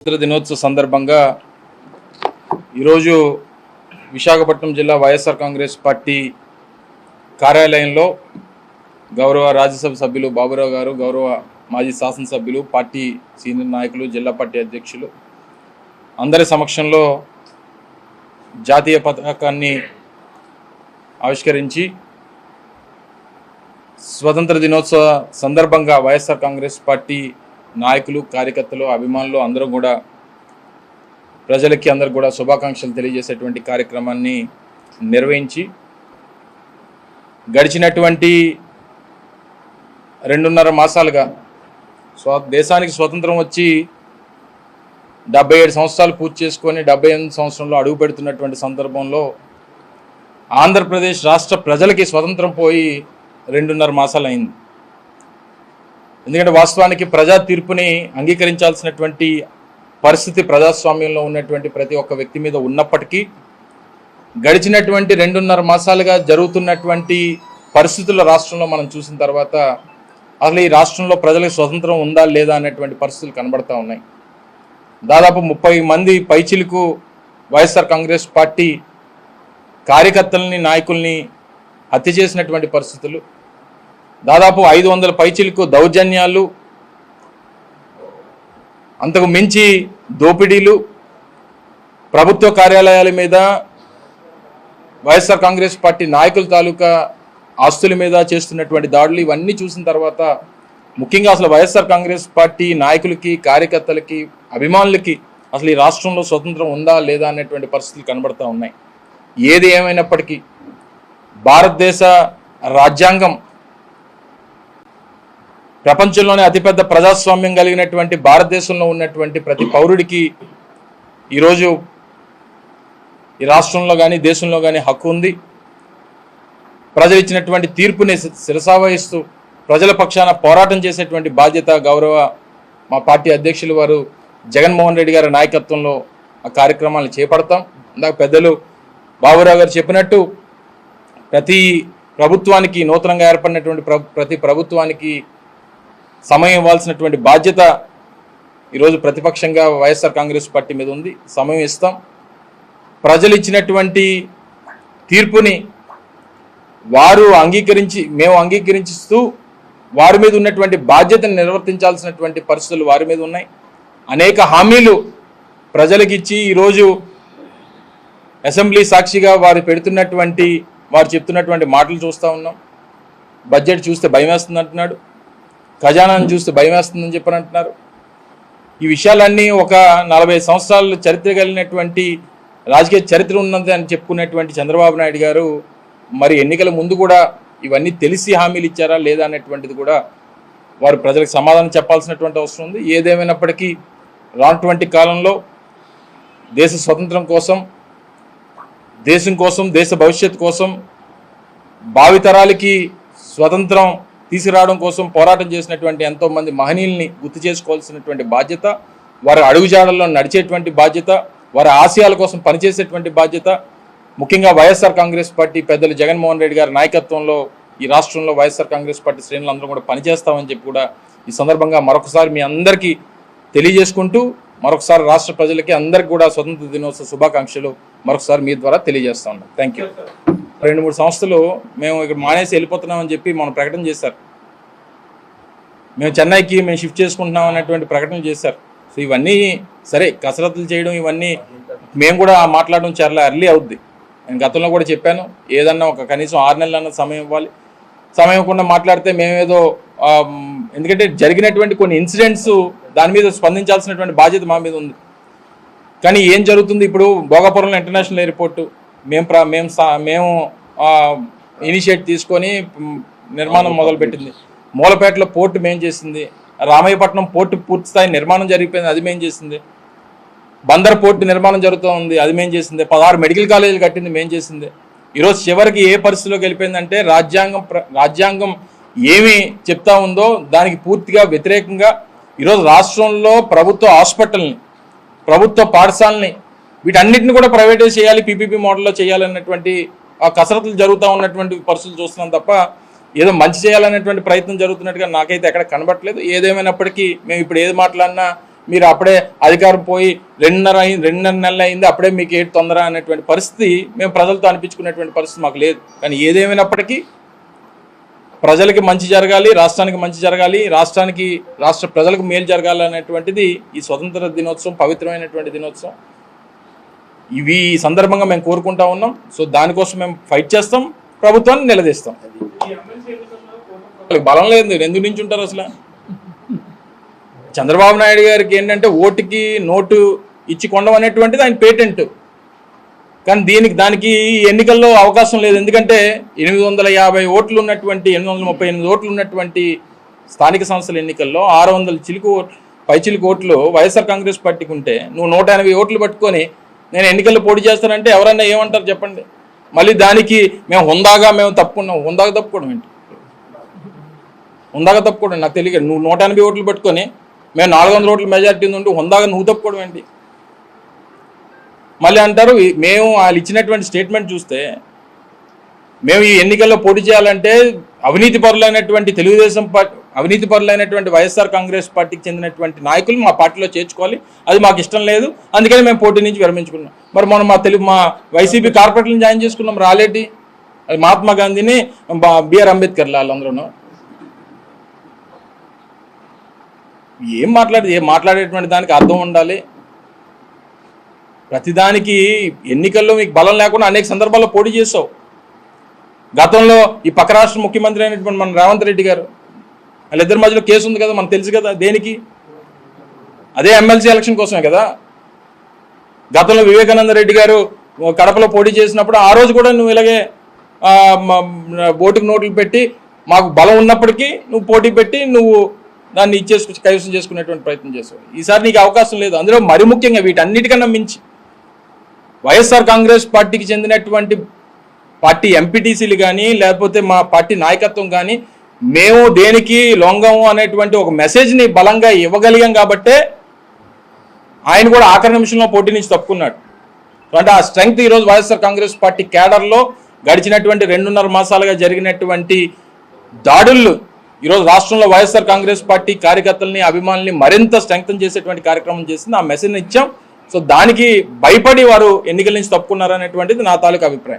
స్వాతంత్ర దినోత్సవ సందర్భంగా ఈరోజు విశాఖపట్నం జిల్లా వైఎస్ఆర్ కాంగ్రెస్ పార్టీ కార్యాలయంలో గౌరవ రాజ్యసభ సభ్యులు బాబురావు గారు గౌరవ మాజీ శాసనసభ్యులు పార్టీ సీనియర్ నాయకులు జిల్లా పార్టీ అధ్యక్షులు అందరి సమక్షంలో జాతీయ పతాకాన్ని ఆవిష్కరించి స్వతంత్ర దినోత్సవ సందర్భంగా వైఎస్ఆర్ కాంగ్రెస్ పార్టీ నాయకులు కార్యకర్తలు అభిమానులు అందరూ కూడా ప్రజలకి అందరు కూడా శుభాకాంక్షలు తెలియజేసేటువంటి కార్యక్రమాన్ని నిర్వహించి గడిచినటువంటి రెండున్నర మాసాలుగా స్వ దేశానికి స్వతంత్రం వచ్చి డెబ్బై ఏడు సంవత్సరాలు పూర్తి చేసుకొని డెబ్బై ఎనిమిది సంవత్సరంలో అడుగు పెడుతున్నటువంటి సందర్భంలో ఆంధ్రప్రదేశ్ రాష్ట్ర ప్రజలకి స్వతంత్రం పోయి రెండున్నర మాసాలు అయింది ఎందుకంటే వాస్తవానికి ప్రజా తీర్పుని అంగీకరించాల్సినటువంటి పరిస్థితి ప్రజాస్వామ్యంలో ఉన్నటువంటి ప్రతి ఒక్క వ్యక్తి మీద ఉన్నప్పటికీ గడిచినటువంటి రెండున్నర మాసాలుగా జరుగుతున్నటువంటి పరిస్థితుల రాష్ట్రంలో మనం చూసిన తర్వాత అసలు ఈ రాష్ట్రంలో ప్రజలకు స్వతంత్రం ఉందా లేదా అనేటువంటి పరిస్థితులు కనబడతా ఉన్నాయి. దాదాపు ముప్పై మంది పైచిలకు వైఎస్ఆర్ కాంగ్రెస్ పార్టీ కార్యకర్తలని నాయకుల్ని హత్య చేసినటువంటి పరిస్థితులు దాదాపు ఐదు వందల పైచిలకు దౌర్జన్యాలు అంతకు మించి దోపిడీలు ప్రభుత్వ కార్యాలయాల మీద వైఎస్ఆర్ కాంగ్రెస్ పార్టీ నాయకుల తాలూకా ఆస్తుల మీద చేస్తున్నటువంటి దాడులు ఇవన్నీ చూసిన తర్వాత ముఖ్యంగా అసలు వైఎస్ఆర్ కాంగ్రెస్ పార్టీ నాయకులకి కార్యకర్తలకి అభిమానులకి అసలు ఈ రాష్ట్రంలో స్వతంత్రం ఉందా లేదా అనేటువంటి పరిస్థితులు కనబడతా ఉన్నాయి. ఏది ఏమైనప్పటికీ భారతదేశ రాజ్యాంగం ప్రపంచంలోనే అతిపెద్ద ప్రజాస్వామ్యం కలిగినటువంటి భారతదేశంలో ఉన్నటువంటి ప్రతి పౌరుడికి ఈరోజు ఈ రాష్ట్రంలో కానీ దేశంలో కానీ హక్కు ఉంది. ప్రజలు ఇచ్చినటువంటి తీర్పుని శిరసావహిస్తూ ప్రజల పక్షాన పోరాటం చేసేటువంటి బాధ్యత గౌరవ మా పార్టీ అధ్యక్షులు వారు జగన్మోహన్ రెడ్డి గారి నాయకత్వంలో ఆ కార్యక్రమాలను చేపడతాం. ఇందాక పెద్దలు బాబురావు గారు చెప్పినట్టు ప్రతి ప్రభుత్వానికి నూతనంగా ఏర్పడినటువంటి ప్రతి ప్రభుత్వానికి సమయం ఇవ్వాల్సినటువంటి బాధ్యత ఈరోజు ప్రతిపక్షంగా వైఎస్ఆర్ కాంగ్రెస్ పార్టీ మీద ఉంది. సమయం ఇస్తాం. ప్రజలు ఇచ్చినటువంటి తీర్పుని వారు అంగీకరించి మేము అంగీకరించిస్తూ వారి మీద ఉన్నటువంటి బాధ్యతను నిర్వర్తించాల్సినటువంటి పరిస్థితులు వారి మీద ఉన్నాయి. అనేక హామీలు ప్రజలకిచ్చి ఈరోజు అసెంబ్లీ సాక్షిగా వారు పెడుతున్నటువంటి వారు చెప్తున్నటువంటి మాటలు చూస్తూ ఉన్నాం. బడ్జెట్ చూస్తే భయం వేస్తుంది అంటున్నాడు ఖజానాను చూస్తే భయం వేస్తుందని చెప్పని అంటున్నారు. ఈ విషయాలన్నీ ఒక నలభై సంవత్సరాల చరిత్ర కలిగినటువంటి రాజకీయ చరిత్ర ఉన్నది అని చెప్పుకునేటువంటి చంద్రబాబు నాయుడు గారు మరి ఎన్నికల ముందు కూడా ఇవన్నీ తెలిసి హామీలు ఇచ్చారా లేదా అనేటువంటిది కూడా వారు ప్రజలకు సమాధానం చెప్పాల్సినటువంటి అవసరం ఉంది. ఏదేమైనప్పటికీ రానటువంటి కాలంలో దేశ స్వతంత్రం కోసం దేశం కోసం దేశ భవిష్యత్తు కోసం భావితరాలకి స్వతంత్రం తీసుకురావడం కోసం పోరాటం చేసినటువంటి ఎంతోమంది మహనీయుల్ని గుర్తు చేసుకోవాల్సినటువంటి బాధ్యత వారి అడుగుజాడల్లో నడిచేటువంటి బాధ్యత వారి ఆశయాల కోసం పనిచేసేటువంటి బాధ్యత. ముఖ్యంగా వైఎస్ఆర్ కాంగ్రెస్ పార్టీ పెద్దలు జగన్మోహన్ రెడ్డి గారి నాయకత్వంలో ఈ రాష్ట్రంలో వైఎస్ఆర్ కాంగ్రెస్ పార్టీ శ్రేణులు అందరూ కూడా పనిచేస్తామని చెప్పి కూడా ఈ సందర్భంగా మరొకసారి మీ అందరికీ తెలియజేసుకుంటూ మరొకసారి రాష్ట్ర ప్రజలకి అందరికీ కూడా స్వతంత్ర దినోత్సవ శుభాకాంక్షలు మరొకసారి మీ ద్వారా తెలియజేస్తా ఉన్నాం. థ్యాంక్ యూ రెండు మూడు సంస్థలు మేము ఇక్కడ మానేసి వెళ్ళిపోతున్నామని చెప్పి మనం ప్రకటన చేశారు. మేము చెన్నైకి మేము షిఫ్ట్ చేసుకుంటున్నాం అనేటువంటి ప్రకటన చేశారు. సో ఇవన్నీ సరే కసరత్తులు చేయడం ఇవన్నీ మేము కూడా మాట్లాడడం చాలా ఎర్లీ అవుద్ది. నేను గతంలో కూడా చెప్పాను ఏదన్నా ఒక కనీసం ఆరు నెలలన్న సమయం ఇవ్వాలి. సమయం ఇవ్వకుండా మాట్లాడితే మేమేదో ఎందుకంటే జరిగినటువంటి కొన్ని ఇన్సిడెంట్స్ దాని మీద స్పందించాల్సినటువంటి బాధ్యత మా మీద ఉంది. కానీ ఏం జరుగుతుంది ఇప్పుడు భోగాపురంలో ఇంటర్నేషనల్ ఎయిర్పోర్టు మేము ప్ర మేము సా- మేము ఇనిషియేట్ తీసుకొని నిర్మాణం మొదలుపెట్టింది. మూలపేటలో పోర్టు మేం చేసింది. రామయ్యపట్నం పోర్టు పూర్తి స్థాయి నిర్మాణం జరిగిపోయింది అది మేం చేసింది. బందర్ పోర్టు నిర్మాణం జరుగుతూ ఉంది అది మేం చేసింది. పదహారు మెడికల్ కాలేజీలు కట్టింది మేం చేసింది. ఈరోజు చివరికి ఏ పరిస్థితిలోకి వెళ్ళిపోయిందంటే రాజ్యాంగం ప్ర- రాజ్యాంగం ఏమి చెప్తా ఉందో దానికి పూర్తిగా వ్యతిరేకంగా ఈరోజు రాష్ట్రంలో ప్రభుత్వ హాస్పిటల్ని ప్రభుత్వ పాఠశాలని వీటన్నిటిని కూడా ప్రైవేటైజ్ చేయాలి పీపీపీ మోడల్లో చేయాలన్నటువంటి ఆ కసరత్తులు జరుగుతూ ఉన్నటువంటి పరిస్థితులు చూస్తున్నాం తప్ప ఏదో మంచి చేయాలనేటువంటి ప్రయత్నం జరుగుతున్నట్టుగా నాకైతే ఎక్కడ కనబట్టలేదు ఏదేమైనప్పటికీ మేము ఇప్పుడు ఏది మాట్లాడినా మీరు అప్పుడే అధికారం పోయి రెండున్నర అయింది రెండున్నర నెలలు అయింది అప్పుడే మీకు ఏడు తొందర అనేటువంటి పరిస్థితి మేము ప్రజలతో అనిపించుకునేటువంటి పరిస్థితి మాకు లేదు. కానీ ఏదేమైనప్పటికీ ప్రజలకి మంచి జరగాలి రాష్ట్రానికి మంచి జరగాలి రాష్ట్రానికి రాష్ట్ర ప్రజలకు మేలు జరగాలి అనేటువంటిది ఈ స్వతంత్ర దినోత్సవం పవిత్రమైనటువంటి దినోత్సవం. ఇవి ఈ సందర్భంగా మేము కోరుకుంటా ఉన్నాం. సో దానికోసం మేము ఫైట్ చేస్తాం. ప్రభుత్వాన్ని నిలదీస్తాం. బలం లేదు. ఎందుకు నుంచి ఉంటారు అసలు? చంద్రబాబు నాయుడు గారికి ఏంటంటే ఓటుకి నోటు ఇచ్చి కొండం అనేటువంటిది ఆయన పేటెంట్. కానీ దీనికి దానికి ఈ ఎన్నికల్లో అవకాశం లేదు. ఎందుకంటే ఎనిమిది వందల యాభై ఓట్లు ఉన్నటువంటి ఎనిమిది వందల ముప్పై ఎనిమిది ఓట్లు ఉన్నటువంటి స్థానిక సంస్థల ఎన్నికల్లో ఆరు వందల చిలుకు ఓట్- పై ఓట్లు వైఎస్ఆర్ కాంగ్రెస్ పార్టీకి ఉంటే నువ్వు నూట ఎనభై ఓట్లు పట్టుకొని నేను ఎన్నికల్లో పోటీ చేస్తానంటే ఎవరన్నా ఏమంటారు చెప్పండి? మళ్ళీ దానికి మేము హుందాగా మేము తప్పుకున్నాం. హుందాగా తప్పుకోవడం ఏంటి? హుందాగా తప్పుకోవడం నాకు తెలియదు. నువ్వు నూట ఎనభై ఓట్లు పెట్టుకొని మేము నాలుగు వందల ఓట్ల మెజార్టీ ఉండి హుందాగా నువ్వు తప్పుకోవడం ఏంటి? మళ్ళీ అంటారు మేము వాళ్ళు ఇచ్చినటువంటి స్టేట్మెంట్ చూస్తే మేము ఈ ఎన్నికల్లో పోటీ చేయాలంటే అవినీతి పరులైనటువంటి తెలుగుదేశం పార్టీ అవినీతి పరులైనటువంటి వైఎస్ఆర్ కాంగ్రెస్ పార్టీకి చెందినటువంటి నాయకులు మా పార్టీలో చేర్చుకోవాలి. అది మాకు ఇష్టం లేదు. అందుకని మేము పోటీ నుంచి విరమించుకున్నాం. మరి మనం మా తెలుగు మా వైసీపీ కార్పొరేట్లను జాయిన్ చేసుకున్నాం. రాలేటి అది మహాత్మా గాంధీని బిఆర్ అంబేద్కర్ వాళ్ళందరూ ఏం మాట్లాడి ఏం మాట్లాడేటువంటి దానికి అర్థం ఉండాలి. ప్రతిదానికి ఎన్నికల్లో మీకు బలం లేకుండా అనేక సందర్భాల్లో పోటీ చేసావు గతంలో ఈ పక్క రాష్ట్ర ముఖ్యమంత్రి అయినటువంటి మన రేవంత్ రెడ్డి గారు వాళ్ళిద్దరి మధ్యలో కేసు ఉంది కదా మనకు తెలుసు కదా దేనికి? అదే ఎమ్మెల్సీ ఎలక్షన్ కోసమే కదా. గతంలో వివేకానంద రెడ్డి గారు కడపలో పోటీ చేసినప్పుడు ఆ రోజు కూడా నువ్వు ఇలాగే ఓటుకు నోట్లు పెట్టి మాకు బలం ఉన్నప్పటికీ నువ్వు పోటీ పెట్టి నువ్వు దాన్ని ఇచ్చేసుకు కైవసం చేసుకునేటువంటి ప్రయత్నం చేసావు. ఈసారి నీకు అవకాశం లేదు. అందులో మరి ముఖ్యంగా వీటన్నిటికన్నా మించి వైఎస్ఆర్ కాంగ్రెస్ పార్టీకి చెందినటువంటి పార్టీ ఎంపీటీసీలు కానీ లేకపోతే మా పార్టీ నాయకత్వం కానీ మేము దేనికి లొంగము అనేటువంటి ఒక మెసేజ్ని బలంగా ఇవ్వగలిగాం కాబట్టే ఆయన కూడా ఆఖరి నిమిషంలో పోటీ నుంచి తప్పుకున్నాడు. అంటే ఆ స్ట్రెంగ్త్ ఈరోజు వైఎస్ఆర్ కాంగ్రెస్ పార్టీ కేడర్లో గడిచినటువంటి రెండున్నర మాసాలుగా జరిగినటువంటి దాడులు ఈరోజు రాష్ట్రంలో వైఎస్ఆర్ కాంగ్రెస్ పార్టీ కార్యకర్తల్ని అభిమానుల్ని మరింత స్ట్రెంగ్తన్ చేసేటువంటి కార్యక్రమం చేసింది. ఆ మెసేజ్ ఇచ్చాం. సో దానికి భయపడి వారు ఎన్నికల నుంచి తప్పుకున్నారు అనేటువంటిది నా తాలూకు అభిప్రాయం.